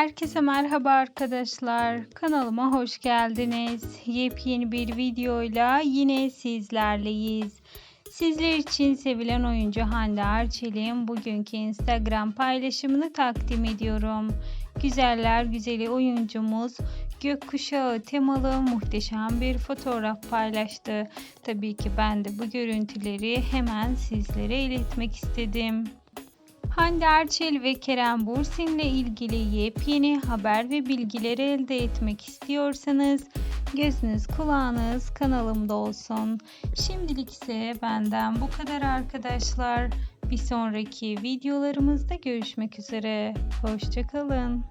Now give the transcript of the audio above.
Herkese merhaba arkadaşlar. Kanalıma hoş geldiniz. Yepyeni bir videoyla yine sizlerleyiz. Sizler için sevilen oyuncu Hande Erçel'in bugünkü Instagram paylaşımını takdim ediyorum. Güzeller güzeli oyuncumuz gökkuşağı temalı muhteşem bir fotoğraf paylaştı. Tabii ki ben de bu görüntüleri hemen sizlere iletmek istedim. Hande Erçel ve Kerem Bürsin ile ilgili yepyeni haber ve bilgileri elde etmek istiyorsanız gözünüz kulağınız kanalımda olsun. Şimdilik ise benden bu kadar arkadaşlar. Bir sonraki videolarımızda görüşmek üzere. Hoşçakalın.